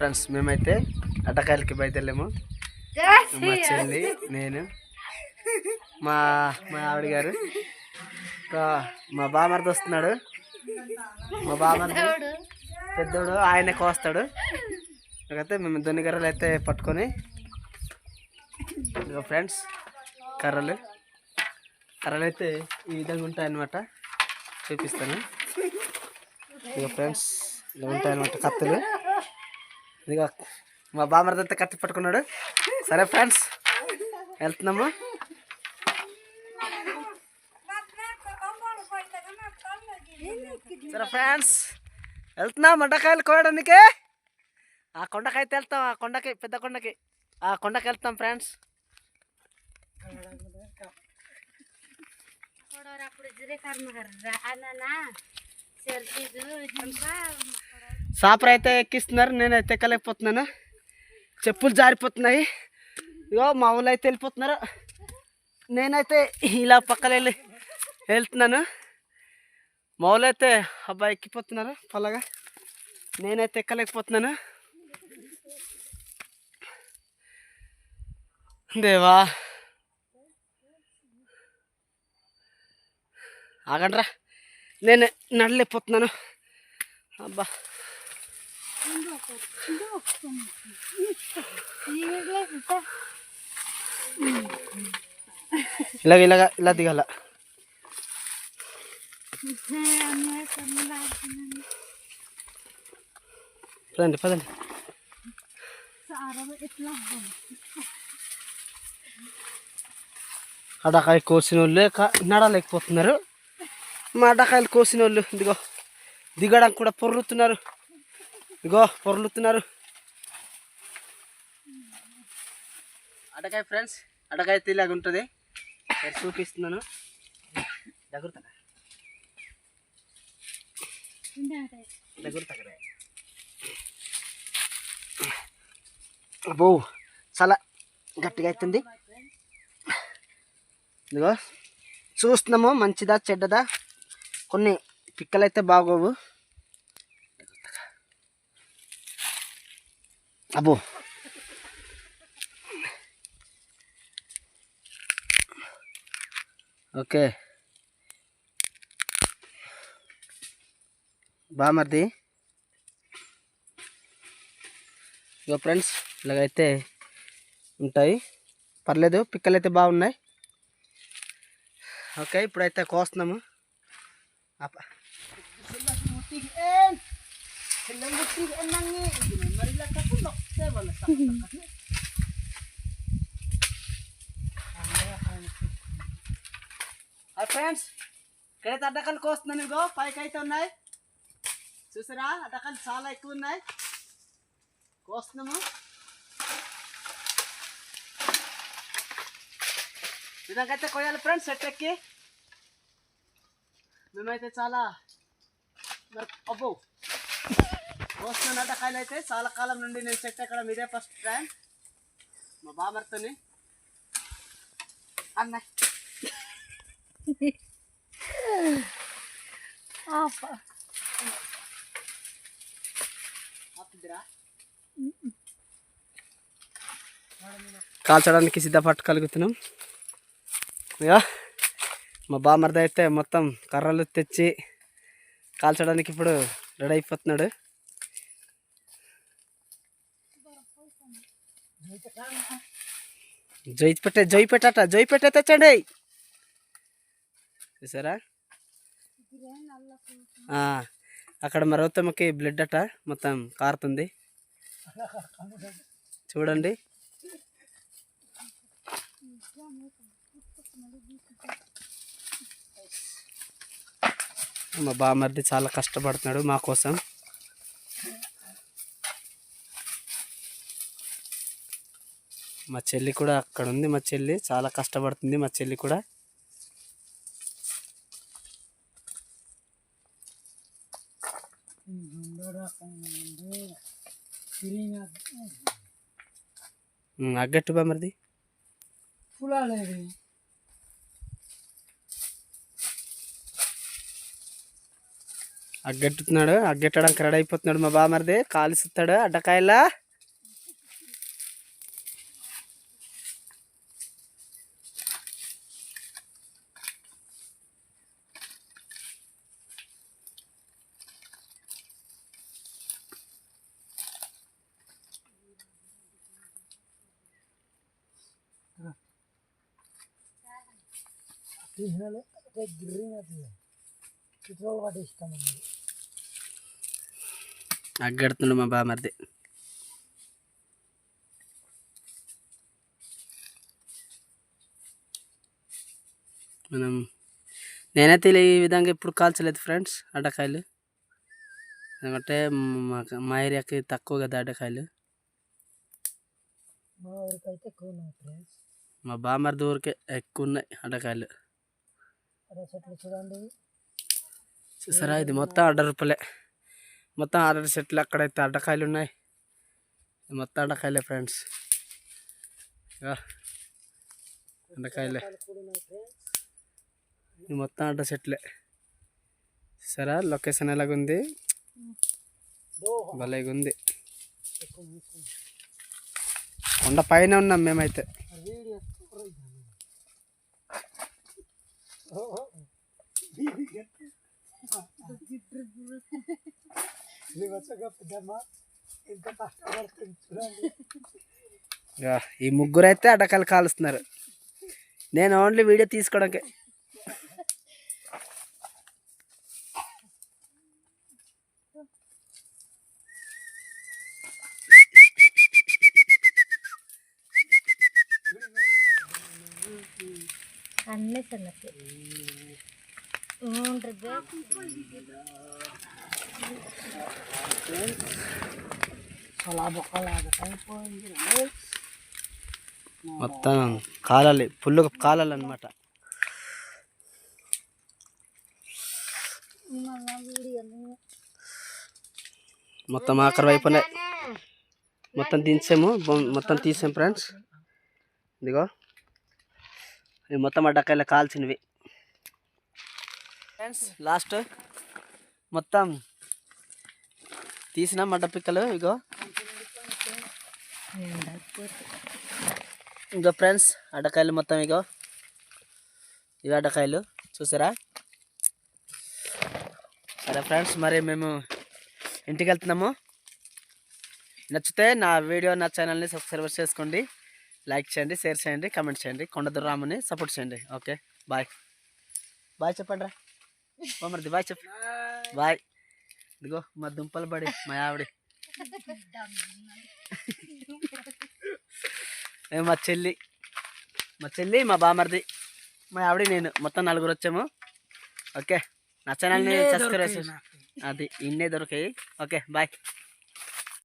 Friends మేమైతే అడ్డకాయలకి బయటెళ్ళాము మా చెల్లి నేను మా మా ఆవిడ గారు. మా బామర్ది వస్తున్నాడు. మా బామర్ది పెద్దోడు ఆయన కోస్తాడు. అయితే మేము దొన్ని కర్రలు అయితే పట్టుకొని ఫ్రెండ్స్ కర్రలు. కర్రలు అయితే ఈ విధంగా ఉంటాయన్నమాట. చూపిస్తాను. ఇక ఫ్రెండ్స్ ఇలా ఉంటాయన్నమాట కత్తులు. ఇదిగో మా బామర్ది అంతా కత్తి పట్టుకున్నాడు. సరే ఫ్రెండ్స్ వెళ్తున్నాము. సరే ఫ్రెండ్స్ వెళ్తున్నాం మండకాయలు కోయడానికి. ఆ కొండకి అయితే వెళ్తాం ఆ కొండకి పెద్ద కొండకి. ఆ కొండకి వెళ్తాం ఫ్రెండ్స్ సాపర్ అయితే ఎక్కిస్తున్నారు నేనైతే ఎక్కలేకపోతున్నాను. చెప్పులు జారిపోతున్నాయి. ఇగో మా ఊళ్ళో అయితే వెళ్ళిపోతున్నారు. నేనైతే ఇలా పక్కన వెళ్ళి వెళ్తున్నాను. మా ఊళ్ళో అయితే అబ్బాయి ఎక్కిపోతున్నారు పల్లగా నేనైతే ఎక్కలేకపోతున్నాను. దేవా. ఆగండ్రా. నేను నడలేకపోతున్నాను. అబ్బా. ఇలాగ ఇలాగ ఇలా దిగాల. పదండి పదండి. అడకాయ కోసిన వాళ్ళు క- నడలేకపోతున్నారు మా అడకాయలు కోసిన వాళ్ళు ఇదిగో దిగడానికి కూడా పొర్లుతున్నారు ఇగో పొర్లుతున్నారు. అడకాయ ఫ్రెండ్స్ అడకాయ అయితే ఇలాగ ఉంటుంది చూపిస్తున్నాను. దగ్గర దగ్గర తగ్గ అబ్బో చాలా గట్టిగా అవుతుంది. ఇదిగో చూస్తున్నాము మంచిదా చెడ్డదా? కొన్ని పిక్కలైతే బాగోవు. అబ్బో ఓకే బామర్ది ఇగో ఫ్రెండ్స్ ఇలాగైతే ఉంటాయి పర్లేదు పిక్కలు అయితే బాగున్నాయి ఓకే ఇప్పుడైతే కోస్తున్నాము అప్ప ఫ్రెండ్స్ ఇక్కడైతే అడ్డకాలు కోస్తున్నాను ఇగో పైకి అయితే ఉన్నాయి చూసారా అడ్డకాలు చాలా ఎక్కువ ఉన్నాయి కోస్తున్నాము ఇలాగైతే కొయ్యాలి ఫ్రెండ్స్ సెట్ ఎక్కి మేమైతే చాలా మరి అబ్బో వస్తున్న అడ్డకాయలు అయితే చాలా కాలం నుండి నేను సెట్ ఎక్కడం ఇదే ఫస్ట్ టైం. మా బామర్తోని. అన్న. కాల్చడానికి సిద్ధపట్టు కలుగుతున్నాం. ఇక మా బామర్ది అయితే మొత్తం కర్రలు తెచ్చి కాల్చడానికి ఇప్పుడు రెడీ అయిపోతున్నాడు. జై పెట్టే జై పెట్టట జై పెట్టే తెచ్చండి చూసారా అక్కడ మరొత్తమ్మకి బ్లడ్ అట మొత్తం కారుతుంది. చూడండి. మా బామర్ది చాలా కష్టపడుతున్నాడు మా కోసం. మా చెల్లి కూడా అక్కడ ఉంది మా చెల్లి చాలా కష్టపడుతుంది మా చెల్లి కూడా. అగ్గట్టు బామర్ది అగ్గెట్టుతున్నాడు అగ్గెట్టడానికి రెడీ అయిపోతున్నాడు మా బామర్ది కాలుస్తాడు అడ్డకాయల. అగ్గెడుతున్నాడు మా బామర్ది. మనం నేనైతే ఈ విధంగా ఇప్పుడు కాల్చలేదు ఫ్రెండ్స్ అడ్డకాయలు. ఎందుకంటే మాకు మా ఏరియాకి తక్కువ కదా అడ్డకాయలు. మా ఊరికి అయితే ఎక్కువ ఉన్నాయి ఫ్రెండ్స్. మా బామర్ది ఊరికే ఎక్కువ ఉన్నాయి అడ్డకాయలు. చెట్లు చూడండి. చూసారా? ఇది మొత్తం అర్ధ రూపాయలే మొత్తం ఆర్డర్ సెట్లు అక్కడైతే అడ్డకాయలు ఉన్నాయి. మొత్తం అడ్డకాయలే ఫ్రెండ్స్. ఫ్రెండ్స్. ఇది మొత్తం అడ్డ సెట్లే. సరే లొకేషన్ ఎలాగుంది? ఉంది కొండ పైన ఉన్నాం మేమైతే వీడియో పెద్దమ్మా ఎంత కష్టపడుతుంది చూడండి ఇక ఈ ముగ్గురు అయితే అడ్డకాయలు కాలుస్తున్నారు. నేను ఓన్లీ వీడియో తీసుకోవడానికి. అన్నీ అయిపోయింది. మొత్తం కాలాలి ఫుల్గా కాలాలి అనమాట మొత్తం ఆఖరి వైపునే మొత్తం దించాము మొత్తం తీసాం ఫ్రెండ్స్ ఇదిగో. ఇవి మొత్తం అడ్డకాయలు కాల్చినవి. ఫ్రెండ్స్ లాస్ట్ మొత్తం తీసిన మడ్డ పిక్కలు ఇగో. ఇగో ఫ్రెండ్స్ అడ్డకాయలు మొత్తం ఇగో. ఇవి అడ్డకాయలు చూసారా? సరే ఫ్రెండ్స్ మరి మేము ఇంటికి వెళ్తున్నాము నచ్చితే నా వీడియో నా ఛానల్ని సబ్స్క్రైబ్ చేసుకోండి. లైక్ చేయండి షేర్ చేయండి కామెంట్ చేయండి. కొండదురు రాముని సపోర్ట్ చేయండి. Okay bye. బాయ్ చెప్పండి రా మరిది బాయ్ చెప్పు. బాయ్. ఇదిగో మా దుంపలు పడి మా ఆవిడ. ఏ మా చెల్లి. మా చెల్లి మా బామర్ది. మా ఆవిడ నేను. మొత్తం నలుగురు వచ్చాము. ఓకే నా ఛానల్ని సబ్స్క్రైబ్ చేసి అది ఇన్నే దొరికాయి. Okay bye.